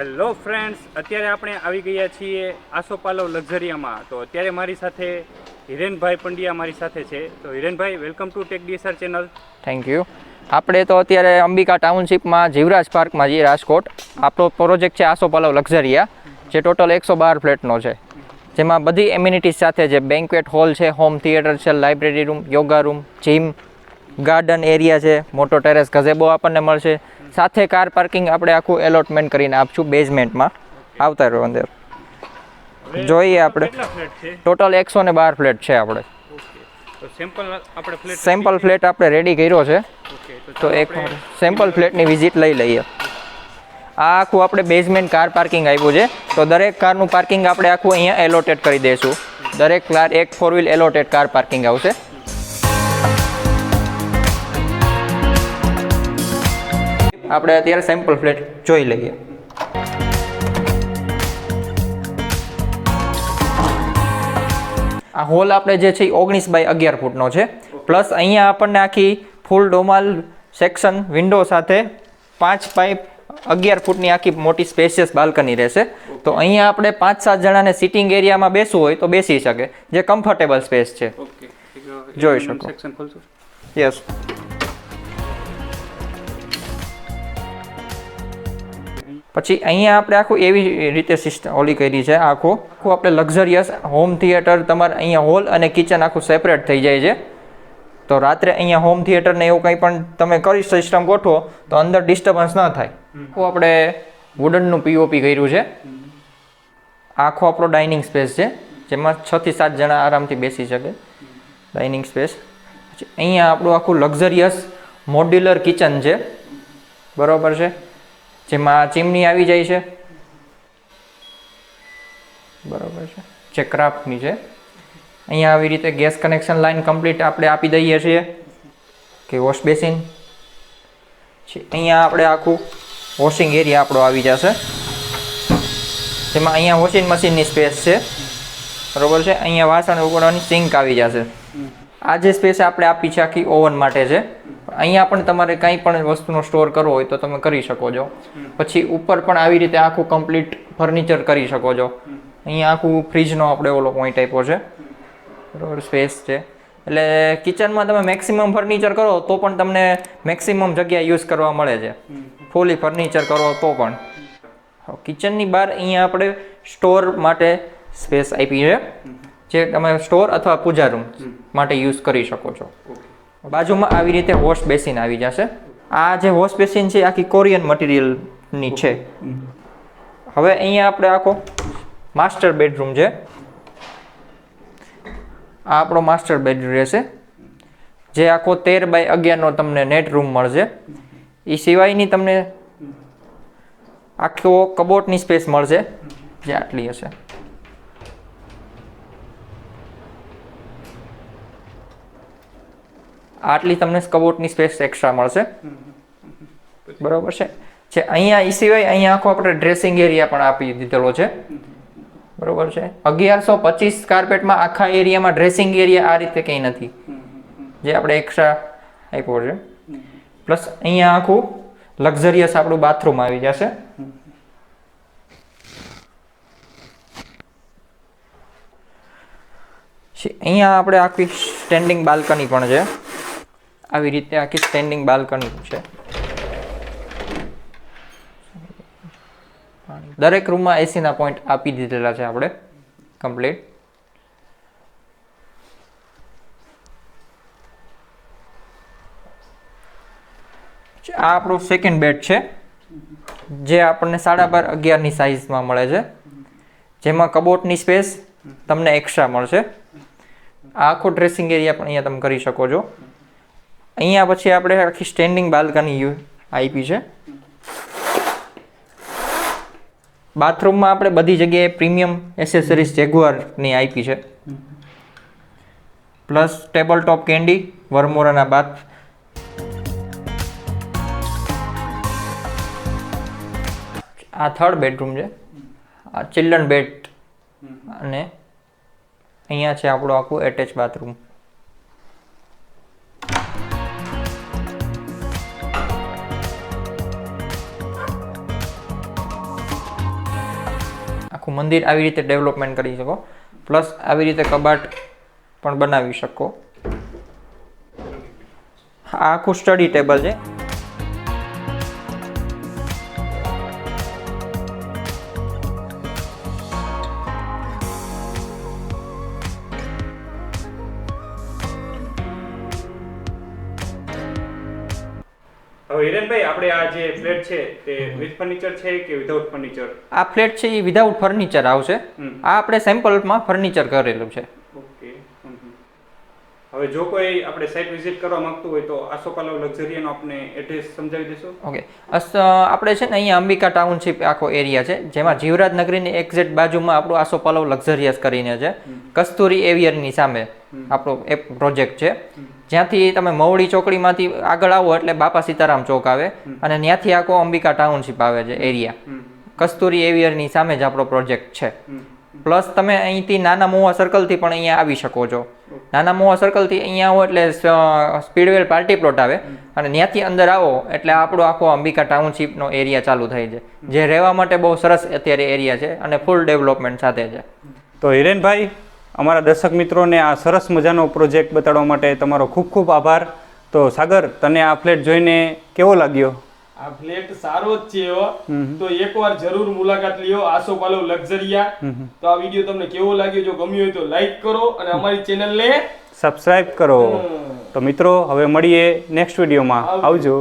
Hello friends અત્યારે આપણે આવી ગયા છીએ આસોપાલવ લક્ઝરિયામાં. તો અત્યારે મારી સાથે હિરેનભાઈ પંડ્યા મારી સાથે છે. તો Hirenbhai welcome to tech DSR channel thank you આપણે તો અત્યારે અંબિકા ટાઉનશીપમાં જીવરાજ પાર્કમાં છીએ, રાજકોટ. આપણો પ્રોજેક્ટ છે આસોપાલવ લક્ઝરિયા, જે ટોટલ એકસો બાર ફ્લેટનો છે. જેમાં બધી એમ્યુનિટીઝ સાથે છે બેન્ક્વેટ હોલ છે હોમ થિયેટર છે library room yoga room gym garden area છે, મોટો ટેરેસ ગઝેબો આપણને મળશે. સાથે કાર પાર્કિંગ આપણે આખું એલોટમેન્ટ કરીને આપશું બેઝમેન્ટમાં આવતા રહ્યો અંદર. જોઈએ આપણે. ટોટલ એકસો ને બાર ફ્લેટ છે આપણે. સેમ્પલ ફ્લેટ આપણે રેડી કર્યો છે. તો એક સેમ્પલ ફ્લેટની વિઝિટ લઈ લઈએ. આ આખું આપણે બેઝમેન્ટ કાર પાર્કિંગ આપ્યું છે. તો દરેક કારનું પાર્કિંગ આપણે આખું અહીંયા એલોટેડ કરી દઈશું દરેક કાર એક four wheel allotted car parking આવશે. આપણે અત્યારે સેમ્પલ ફ્લેટ જોઈ લઈએ. આ હોલ આપણે જે છે ઓગણીસ બાય અગિયાર ફૂટનો છે. પ્લસ અહીંયા આપણને આખી ફૂલ ડોમાલ સેક્શન વિન્ડો સાથે પાંચ બાય અગિયાર ફૂટની આખી મોટી સ્પેશિયસ બાલ્કની રહેશે. તો અહીંયા આપણે પાંચ સાત જણાને સિટિંગ એરિયામાં બેસવું હોય તો બેસી શકે. જે કમ્ફર્ટેબલ સ્પેસ છે. જોઈ શકો. યસ પછી અહીંયા આપણે આખું એવી રીતે સિસ્ટમ ઓલી કરી છે આખું આખું આપણે લક્ઝરિયસ હોમ થિયેટર તમારે અહીંયા હોલ અને કિચન આખું સેપરેટ થઈ જાય છે. તો રાત્રે અહીંયા હોમ થિયેટર ને એવું કંઈ પણ તમે કરી સિસ્ટમ ગોઠવો તો અંદર ડિસ્ટર્બન્સ ન થાય. આખું આપણે વુડનનું પીઓપી કર્યું છે. આખો આપણો ડાઇનિંગ સ્પેસ છે જેમાં છ થી સાત જણા આરામથી બેસી શકે. ડાઇનિંગ સ્પેસ પછી અહીંયા આપણું આખું લક્ઝરિયસ મોડ્યુલર કિચન છે. બરાબર છે? જેમાં ચીમની આવી જાય છે. બરોબર છે. જે ક્રાફ્ટની છે. અહીંયા આવી રીતે ગેસ કનેક્શન લાઈન કમ્પ્લીટ આપણે આપી દઈએ છીએ. કે વોશ બેસિન. અહીંયા આપણે આખું વોશિંગ એરિયા આપણો આવી જશે. જેમાં અહીંયા વોશિંગ મશીનની સ્પેસ છે. બરોબર છે? અહીંયા વાસણ ઉગાડવાની સિંક આવી જશે. આ જે સ્પેસ આપણે આપી છે આખી ઓવન માટે છે. અહીંયા પણ તમારે કંઈ પણ વસ્તુનો સ્ટોર કરવો હોય તો તમે કરી શકો છો. પછી ઉપર પણ આવી રીતે આખું કમ્પ્લીટ ફર્નિચર કરી શકો છો. અહીંયા આખું ફ્રીજનો આપણે ઓલો પોઈન્ટ આપ્યો છે. બરોબર સ્પેસ છે. એટલે કિચનમાં તમે મેક્સિમમ ફર્નિચર કરો તો પણ તમને મેક્સિમમ જગ્યા યુઝ કરવા મળે છે. ફૂલી ફર્નિચર કરો તો પણ. કિચનની બહાર અહીંયા આપણે સ્ટોર માટે સ્પેસ આપી છે. જે તમે સ્ટોર અથવા પૂજા રૂમ માટે યુઝ કરી શકો છો. બાજુમાં આવી રીતે વોશ બેસિન આવી જશે. આ જે વોશ બેસિન છે આખી કોરિયન મટીરિયલની છે. હવે અહીંયા આપણે આખો માસ્ટર બેડરૂમ છે. આ આપણો માસ્ટર બેડરૂમ રહેશે. જે આખો તેર બાય અગિયારનો તમને નેટ રૂમ મળશે. એ સિવાયની તમને આખો કબોટની સ્પેસ મળશે. જે આટલી હશે. આટલી તમને કબોટની સ્પેસ એક્સ્ટ્રા મળશે. બરોબર છે? છે અહીંયા એ સિવાય અહીંયા આખો આપણે ડ્રેસિંગ એરિયા પણ આપી દીધેલો છે. બરોબર છે? અગિયારસો પચીસ કાર્પેટમાં આખા એરિયામાં ડ્રેસિંગ એરિયા આ રીતે કંઈ નથી. જે આપણે એક્સ્ટ્રા આપ્યો છે. પ્લસ અહીંયા આખું લક્ઝરિયસ આપણું બાથરૂમ આવી જશે. અહીંયા આપણે આખી સ્ટેન્ડિંગ બાલ્કની પણ છે. આવી રીતે આખી સ્ટેન્ડિંગ બાલ્કની છે. દરેક રૂમમાં એસીના પોઈન્ટ આપી દીધેલા છે આપણે. કમ્પ્લીટ આ આપણો સેકન્ડ બેડ છે, જે આપણને સાડા બાર અગિયારની સાઇઝમાં મળે છે. જેમાં કબોટની સ્પેસ તમને એક્સ્ટ્રા મળશે. આખો ડ્રેસિંગ એરિયા પણ અહીંયા તમે કરી શકો છો. અહીંયા પછી આપણે આખી સ્ટેન્ડિંગ બાલ્કની યુ આપી છે. બાથરૂમમાં આપણે બધી જગ્યાએ પ્રીમિયમ એસેસરીઝ જેગુઆરની આપી છે. પ્લસ ટેબલ ટોપ કેન્ડી વરમોરાના બાથ. આ થર્ડ બેડરૂમ છે. આ ચિલ્ડ્રન બેડ અને અહીંયા છે આપણું આખું એટેચ બાથરૂમ આખું મંદિર આવી રીતે ડેવલપમેન્ટ કરી શકો. પ્લસ આવી રીતે કબાટ પણ બનાવી શકો. આ આખું સ્ટડી ટેબલ છે. હવે હિરેનભાઈ આપણે આ જે ફ્લેટ છે તે વિથ ફર્નિચર છે કે વિધાઉટ ફર્નિચર આ ફ્લેટ છે એ વિધાઉટ ફર્નિચર આવશે. આ આપણે સેમ્પલમાં ફર્નિચર કરેલું છે. ઓકે. હવે જો કોઈ આપણે સાઇટ વિઝિટ કરવા માંગતું હોય તો આસોપાલવ લક્ઝરીનો આપણે એડ્રેસ સમજાવી દેશો? ઓકે અસ આપણે છે ને અહીંયા અંબિકા ટાઉનશીપ આખો એરિયા છે જેમાં જીવરાજ નગરીની એક્ઝેક્ટ બાજુમાં આપણું આસોપાલવ લક્ઝરિયસ કરીને છે. કસ્તુરી એવિયરની સામે આપણો એક પ્રોજેક્ટ છે. જ્યાંથી તમે મવડી ચોકડીમાંથી આગળ આવો એટલે બાપા સીતારામ ચોક આવે અને ત્યાંથી આખો અંબિકા ટાઉનશીપ આવે છે એરિયા. કસ્તુરી એવિયરની સામે જ આપણો પ્રોજેક્ટ છે. પ્લસ તમે અહીંથી નાના મોવા સર્કલથી પણ અહીંયા આવી શકો છો. નાના મોવા સર્કલથી અહીંયા આવો એટલે સ્પીડવેલ પાર્ટી પ્લોટ આવે અને ત્યાંથી અંદર આવો એટલે આપણો આખો અંબિકા ટાઉનશીપનો એરિયા ચાલુ થાય છે. જે રહેવા માટે બહુ સરસ અત્યારે એરિયા છે અને ફૂલ ડેવલપમેન્ટ સાથે છે. તો હિરેનભાઈ અમારા દર્શક મિત્રોને આ સરસ મજાનો પ્રોજેક્ટ બતાડવા માટે તમારો ખૂબ ખૂબ આભાર. તો સાગર તને આ ફ્લેટ જોઈને કેવો લાગ્યો? આ ફ્લેટ સારો જ છે એવો તો એકવાર જરૂર મુલાકાત લ્યો આસોપાલવ લક્ઝરિયા. તો આ વીડિયો તમને કેવો લાગ્યો? જો ગમ્યો હોય તો લાઈક કરો અને અમારી ચેનલને સબસ્ક્રાઇબ કરો. તો મિત્રો હવે મળીએ નેક્સ્ટ વિડીયોમાં આવજો.